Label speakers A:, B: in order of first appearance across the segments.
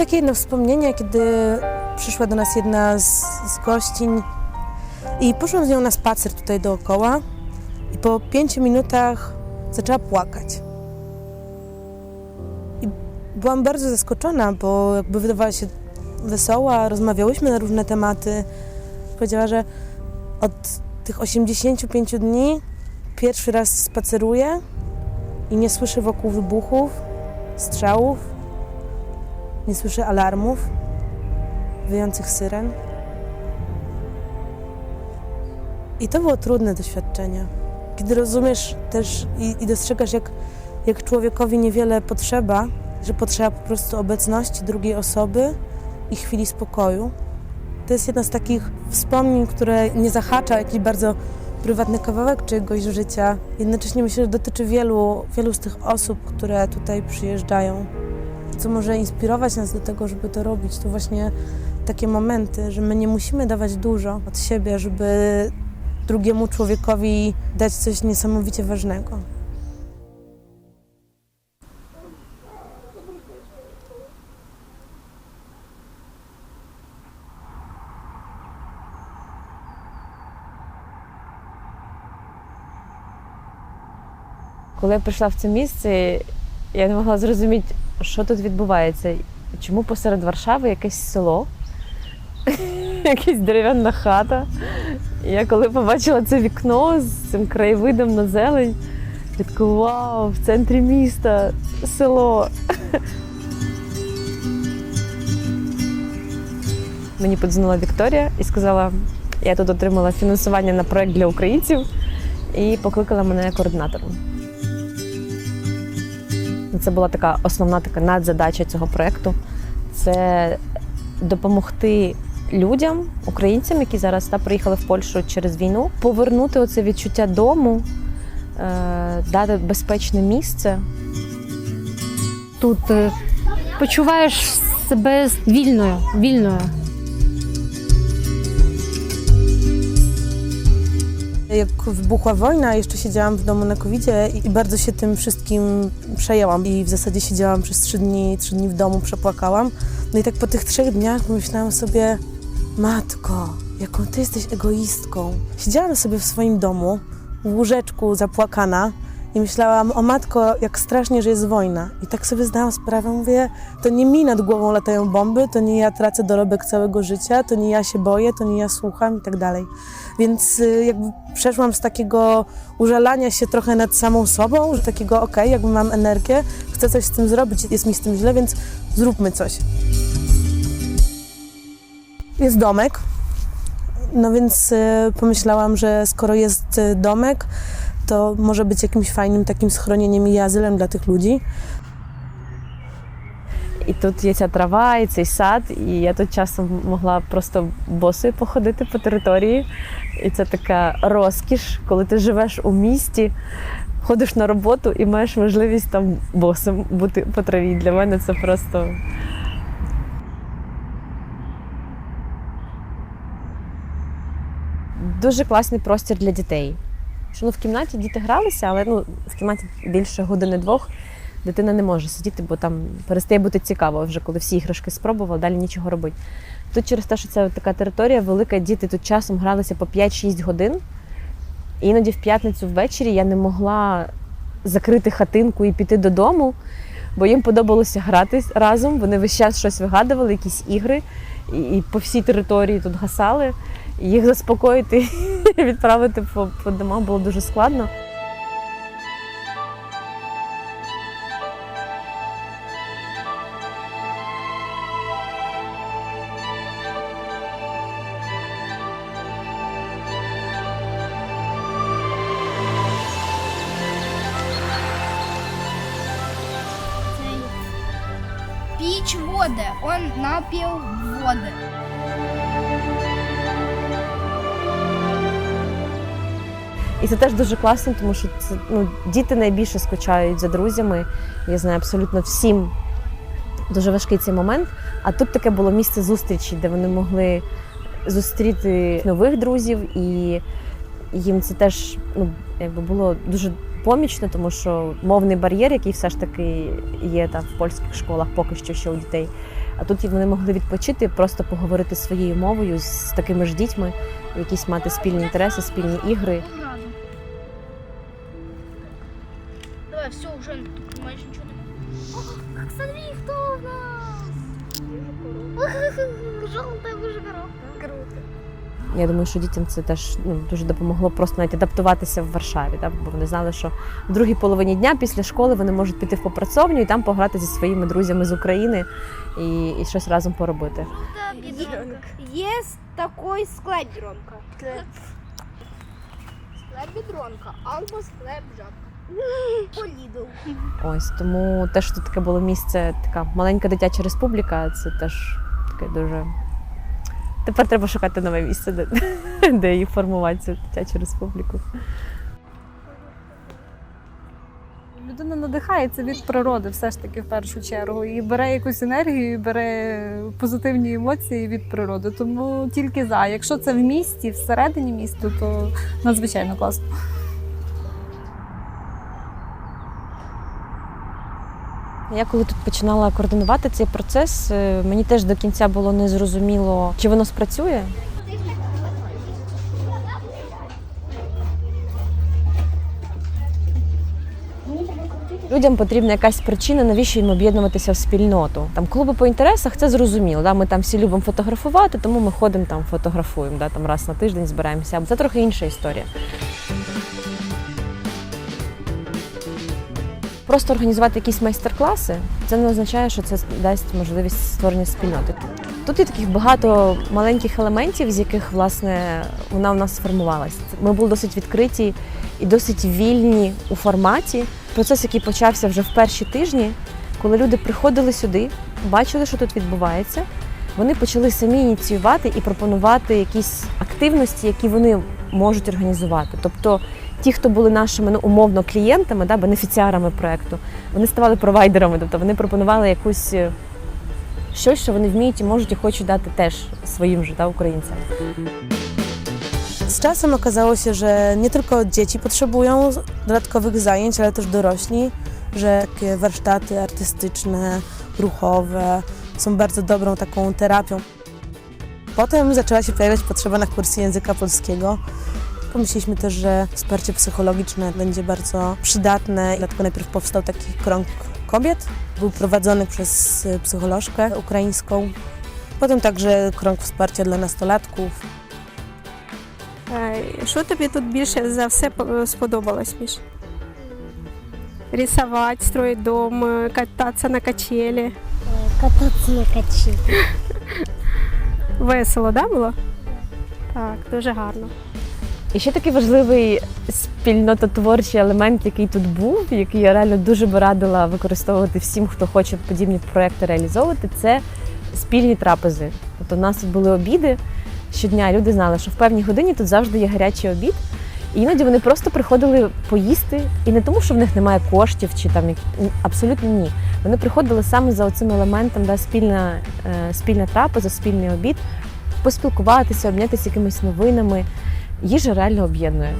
A: Takie jedno wspomnienie, kiedy przyszła do nas jedna z, z gościń i poszłam z nią na spacer tutaj dookoła i po pięciu minutach zaczęła płakać. I byłam bardzo zaskoczona, bo jakby wydawała się wesoła, rozmawiałyśmy na różne tematy. Powiedziała, że od tych 85 dni pierwszy raz spaceruje i nie słyszy wokół wybuchów, strzałów, nie słyszy alarmów, wyjących syren. I to było trudne doświadczenie. Kiedy rozumiesz też i, i dostrzegasz, jak, jak człowiekowi niewiele potrzeba, że potrzeba po prostu obecności drugiej osoby i chwili spokoju. To jest jedna z takich wspomnień, które nie zahacza jakiś bardzo prywatny kawałek czyjegoś życia. Jednocześnie myślę, że dotyczy wielu, wielu z tych osób, które tutaj przyjeżdżają Co może inspirować nas do tego, żeby to robić, to właśnie takie momenty, że my nie musimy dawać dużo od siebie, żeby drugiemu człowiekowi dać coś niesamowicie ważnego.
B: Коли я прийшла в це місце, я не могла зрозуміти, що тут відбувається. Чому посеред Варшави якесь село, якась дерев'яна хата. Я коли побачила це вікно з цим краєвидом на зелень, я така вау, в центрі міста село. Мені подзвонила Вікторія і сказала, я тут отримала фінансування на проект для українців і покликала мене координатором. Це була така основна така надзадача цього проекту. Це допомогти людям, українцям, які зараз та, приїхали в Польщу через війну, повернути оце відчуття дому, е, дати безпечне місце.
C: Тут е, почуваєш себе вільною, вільною.
A: Jak wybuchła wojna, jeszcze siedziałam w domu na covid i bardzo się tym wszystkim przejęłam. I w zasadzie siedziałam przez trzy dni, trzy dni w domu, przepłakałam. No i tak po tych trzech dniach pomyślałam sobie, matko, jaką ty jesteś egoistką. Siedziałam sobie w swoim domu, w łóżeczku zapłakana i myślałam, o matko, jak strasznie, że jest wojna. I tak sobie zdałam sprawę, mówię, to nie mi nad głową latają bomby, to nie ja tracę dorobek całego życia, to nie ja się boję, to nie ja słucham i tak dalej. Więc y, jakby przeszłam z takiego użalania się trochę nad samą sobą, że takiego okej, jakby mam energię, chcę coś z tym zrobić, jest mi z tym źle, więc zróbmy coś. Jest domek, no więc y, pomyślałam, że skoro jest y, domek, to może być jakimś fajnym takim schronieniem i azylem dla tych ludzi.
B: І тут є ця трава, і цей сад, і я тут часом могла просто босою походити по території. І це така розкіш, коли ти живеш у місті, ходиш на роботу і маєш можливість там босом бути по траві. Для мене це просто дуже класний простір для дітей. Що ну, в кімнаті діти гралися, але ну, в кімнаті більше години-двох дитина не може сидіти, бо там перестає бути цікаво вже, коли всі іграшки спробували, далі нічого робити. Тут через те, що це така територія велика, діти тут часом гралися по 5-6 годин. І іноді в п'ятницю ввечері я не могла закрити хатинку і піти додому, бо їм подобалося грати разом. Вони весь час щось вигадували, якісь ігри, і, по всій території тут гасали. Їх заспокоїти і відправити по, по домам було дуже складно.
D: піч води, он напів води.
B: Це теж дуже класно, тому що це ну, діти найбільше скучають за друзями. Я знаю абсолютно всім дуже важкий цей момент. А тут таке було місце зустрічі, де вони могли зустріти нових друзів, і їм це теж ну, якби було дуже помічно, тому що мовний бар'єр, який все ж таки є там в польських школах, поки що ще у дітей, А тут вони могли відпочити, просто поговорити своєю мовою з такими ж дітьми, якісь мати спільні інтереси, спільні ігри.
D: Кто у нас? Желтая уже коробка. Круто.
B: Я думаю, що дітям це теж ну, дуже допомогло просто навіть адаптуватися в Варшаві, так? бо вони знали, що в другій половині дня після школи вони можуть піти в попрацовню і там пограти зі своїми друзями з України і, і щось разом поробити.
D: Есть такой склеп дронка. Склеп бідронка, або склеп жабка.
B: Ось тому те, що тут таке було місце, така маленька дитяча республіка, це теж таке дуже. Тепер треба шукати нове місце, де, де її формувати цю дитячу республіку.
E: Людина надихається від природи, все ж таки в першу чергу, і бере якусь енергію, і бере позитивні емоції від природи. Тому тільки за. Якщо це в місті, всередині міста, то надзвичайно класно.
B: Я коли тут починала координувати цей процес, е, мені теж до кінця було незрозуміло, чи воно спрацює. Людям потрібна якась причина, навіщо їм об'єднуватися в спільноту. Там клуби по інтересах це зрозуміло. Да? Ми там всі любимо фотографувати, тому ми ходимо там, фотографуємо, да? там раз на тиждень збираємося. Це трохи інша історія. Просто організувати якісь майстер-класи, це не означає, що це дасть можливість створення спільноти. Тут є таких багато маленьких елементів, з яких власне вона у нас сформувалась. Ми були досить відкриті і досить вільні у форматі. Процес, який почався вже в перші тижні, коли люди приходили сюди, бачили, що тут відбувається. Вони почали самі ініціювати і пропонувати якісь активності, які вони можуть організувати. Тобто ті, хто були нашими ну, умовно клієнтами, да, бенефіціарами проекту, вони ставали провайдерами, тобто вони пропонували якусь е, щось, що вони вміють і можуть і хочуть дати теж своїм же да, українцям.
A: Z czasem okazało się, że nie tylko dzieci potrzebują dodatkowych zajęć, ale też dorośli, że takie warsztaty artystyczne, ruchowe są bardzo dobrą taką terapią. Potem zaczęła się pojawiać potrzeba na kursy języka polskiego. Pomyśleliśmy też, że wsparcie psychologiczne będzie bardzo przydatne, dlatego najpierw powstał taki krąg kobiet. Był prowadzony przez y, psycholożkę ukraińską. Potem także krąg wsparcia dla nastolatków.
F: Е, Що тобі тут більше за все по- сподобалось, Міш? Рисовать, строить дом, е, кататися на качелі.
C: Кататься на качі.
F: Весело, да, було? Так, дуже гарно.
B: І ще такий важливий спільнототворчий елемент, який тут був, який я реально дуже би радила використовувати всім, хто хоче подібні проекти реалізовувати, це спільні трапези. Тобто у нас тут були обіди щодня. Люди знали, що в певній годині тут завжди є гарячий обід. І іноді вони просто приходили поїсти, і не тому, що в них немає коштів чи там абсолютно ні. Вони приходили саме за цим елементом, да, спільна, е, спільна трапеза, спільний обід, поспілкуватися, обмінятися якимись новинами. Їжа реально об'єднує.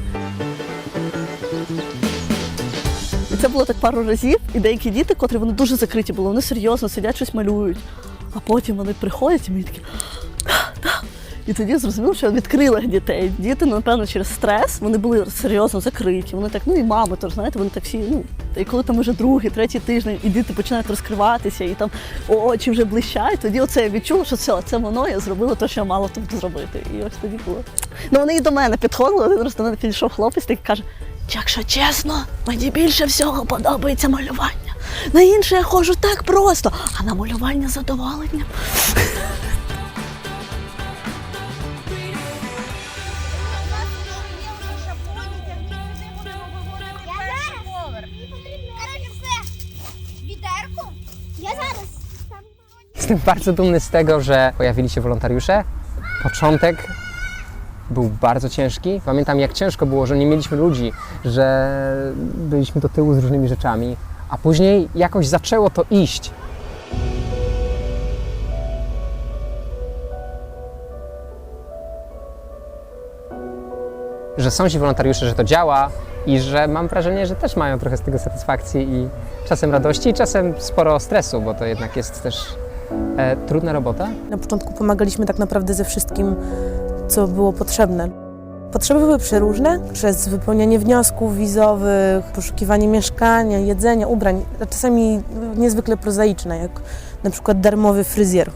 G: І це було так пару разів, і деякі діти, котрі вони дуже закриті були, вони серйозно сидять, щось малюють. А потім вони приходять і мені такі. І тоді зрозуміло, що я відкрила дітей. Діти, ну, напевно, через стрес вони були серйозно закриті. Вони так, ну і мами, тож знаєте, вони так всі, ну, і коли там вже другий, третій тиждень, і діти починають розкриватися, і там очі вже блищають, тоді оце я відчула, що все, це воно, я зробила те, що я мала тут зробити. І ось тоді було. Ну вони і до мене підходили, один раз до мене підійшов хлопець такий каже: Якщо чесно, мені більше всього подобається малювання. На інше я ходжу так просто, а на малювання задоволення.
H: Jestem bardzo dumny z tego, że pojawili się wolontariusze. Początek był bardzo ciężki. Pamiętam, jak ciężko było, że nie mieliśmy ludzi, że byliśmy do tyłu z różnymi rzeczami, a później jakoś zaczęło to iść. Że są ci wolontariusze, że to działa i że mam wrażenie, że też mają trochę z tego satysfakcji i czasem radości, i czasem sporo stresu, bo to jednak jest też E, trudna robota?
A: Na początku pomagaliśmy tak naprawdę ze wszystkim, co było potrzebne. Potrzeby były przeróżne, przez wypełnianie wniosków wizowych, poszukiwanie mieszkania, jedzenia, ubrań, a czasami niezwykle prozaiczne, jak na przykład darmowy fryzjer.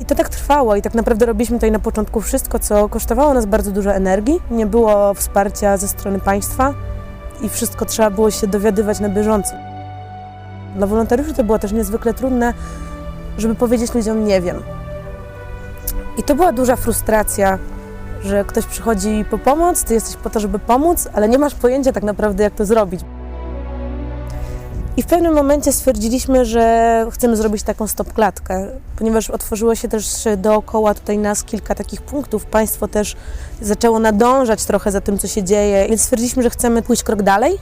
A: I to tak trwało i tak naprawdę robiliśmy tutaj na początku wszystko, co kosztowało nas bardzo dużo energii. Nie było wsparcia ze strony państwa i wszystko trzeba było się dowiadywać na bieżąco. Dla wolontariuszy to było też niezwykle trudne, żeby powiedzieć ludziom nie wiem. I to była duża frustracja, że ktoś przychodzi po pomoc, ty jesteś po to, żeby pomóc, ale nie masz pojęcia tak naprawdę, jak to zrobić. I w pewnym momencie stwierdziliśmy, że chcemy zrobić taką stopklatkę, ponieważ otworzyło się też dookoła tutaj nas kilka takich punktów. Państwo też zaczęło nadążać trochę za tym, co się dzieje, więc stwierdziliśmy, że chcemy pójść krok dalej,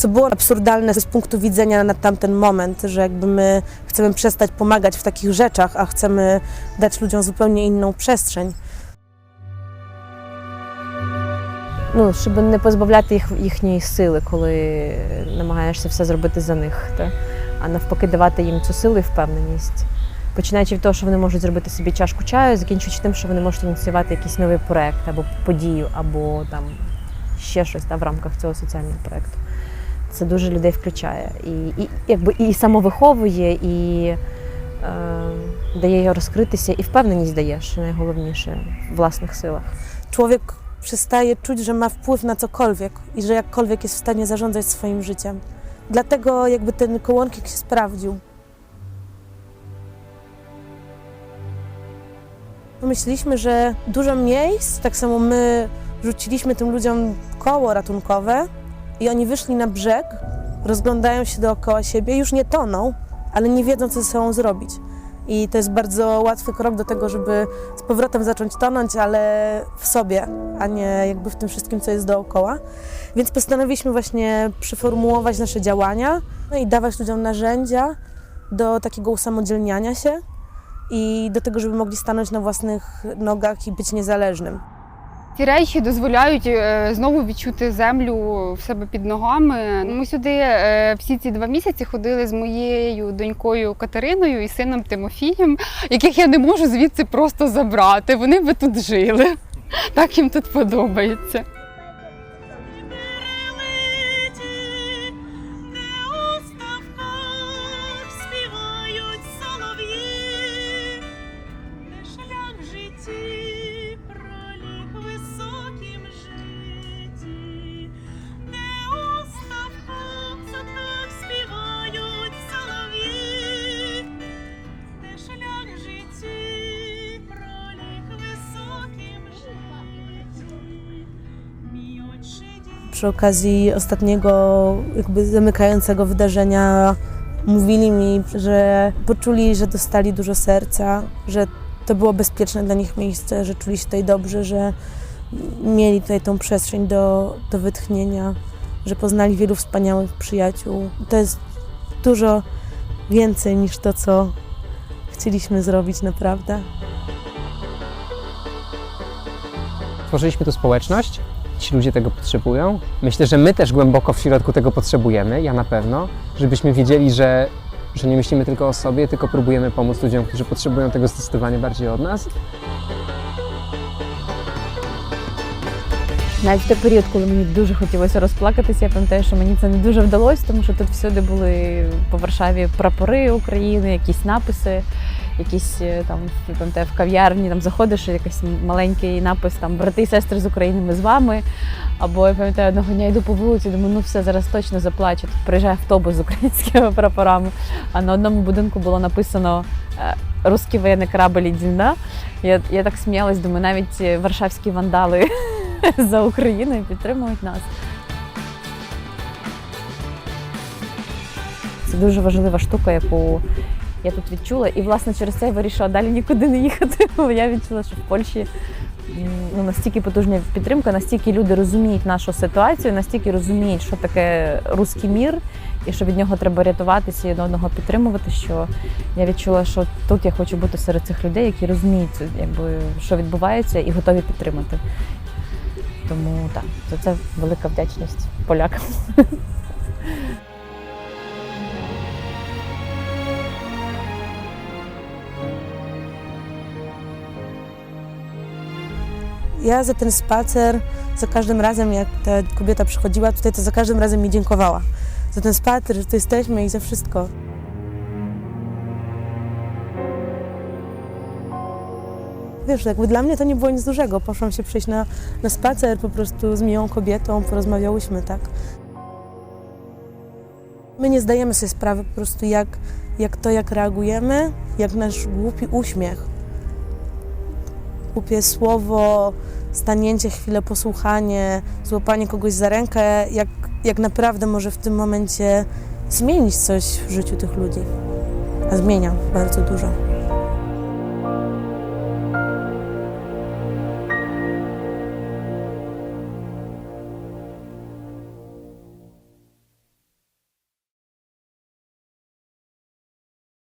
A: co było absurdalne z punktu widzenia na tamten moment, że jakby my chcemy przestać pomagać w takich rzeczach, a chcemy dać ludziom zupełnie inną przestrzeń.
B: Ну, щоб не позбавляти їх їхньої сили, коли намагаєшся все зробити за них, та? а навпаки давати їм цю силу і впевненість. Починаючи від того, що вони можуть зробити собі чашку чаю, закінчуючи тим, що вони можуть ініціювати якийсь новий проект або подію, або там ще щось та, в рамках цього соціального проекту. Це дуже людей включає. І, і, якби, і самовиховує, і е, дає розкритися, і впевненість дає, що найголовніше в власних силах.
A: Człowiek przestaje czuć, że ma wpływ na cokolwiek i że jakkolwiek jest w stanie zarządzać swoim życiem. Dlatego jakby ten kołąkik się sprawdził. Pomyśleliśmy, że dużo miejsc, tak samo my rzuciliśmy tym ludziom koło ratunkowe i oni wyszli na brzeg, rozglądają się dookoła siebie, już nie toną, ale nie wiedzą, co ze sobą zrobić. I to jest bardzo łatwy krok do tego, żeby z powrotem zacząć tonąć, ale w sobie, a nie jakby w tym wszystkim, co jest dookoła. Więc postanowiliśmy właśnie przeformułować nasze działania no i dawać ludziom narzędzia do takiego usamodzielniania się i do tego, żeby mogli stanąć na własnych nogach i być niezależnym.
I: Ці речі дозволяють е, знову відчути землю в себе під ногами. Ми сюди е, всі ці два місяці ходили з моєю донькою Катериною і сином Тимофієм, яких я не можу звідси просто забрати. Вони би тут жили. Так їм тут подобається.
A: Przy okazji ostatniego, jakby zamykającego wydarzenia, mówili mi, że poczuli, że dostali dużo serca, że to było bezpieczne dla nich miejsce, że czuli się tutaj dobrze, że mieli tutaj tą przestrzeń do, do wytchnienia, że poznali wielu wspaniałych przyjaciół. To jest dużo więcej niż to, co chcieliśmy zrobić naprawdę.
H: Tworzyliśmy tu społeczność, ci ludzie tego potrzebują. Myślę, że my też głęboko w środku tego potrzebujemy, ja na pewno, żebyśmy wiedzieli, że, że nie myślimy tylko o sobie, tylko próbujemy pomóc ludziom, którzy potrzebują tego zdecydowanie bardziej od nas.
B: Навіть в той період, коли мені дуже хотілося розплакатися, я пам'ятаю, що мені це не дуже вдалося, тому що тут всюди були по Варшаві прапори України, якісь написи, Якісь е, там я пам'ятаю, в кав'ярні там заходиш, якийсь маленький напис там брати і сестри з України, ми з вами. Або я пам'ятаю, одного дня йду по вулиці, думаю, ну все зараз точно заплачу. Тут приїжджає автобус з українськими прапорами. А на одному будинку було написано е, Русський воєнний корабль Дільна. Я, я так сміялась, думаю, навіть е, варшавські вандали за Україну підтримують нас. Це дуже важлива штука, яку я тут відчула. І, власне, через це я вирішила далі нікуди не їхати. Бо я відчула, що в Польщі ну, настільки потужна підтримка, настільки люди розуміють нашу ситуацію, настільки розуміють, що таке руський мір, і що від нього треба рятуватися і одного підтримувати. Що я відчула, що тут я хочу бути серед цих людей, які розуміють, якби, що відбувається, і готові підтримати. Тому так, за це велика вдячність полякам.
A: Ja za ten spacer, za każdym razem jak ta kobieta przychodziła tutaj, to za każdym razem mi dziękowała. Za ten spacer, że tu jesteśmy i za wszystko. Wiesz, jakby dla mnie to nie było nic dużego. Poszłam się przejść na, na spacer po prostu z miłą kobietą, porozmawiałyśmy, tak. My nie zdajemy sobie sprawy po prostu jak, jak to, jak reagujemy, jak nasz głupi uśmiech, głupie słowo, stanięcie chwilę, posłuchanie, złapanie kogoś za rękę, jak, jak naprawdę może w tym momencie zmienić coś w życiu tych ludzi. A zmienia bardzo dużo.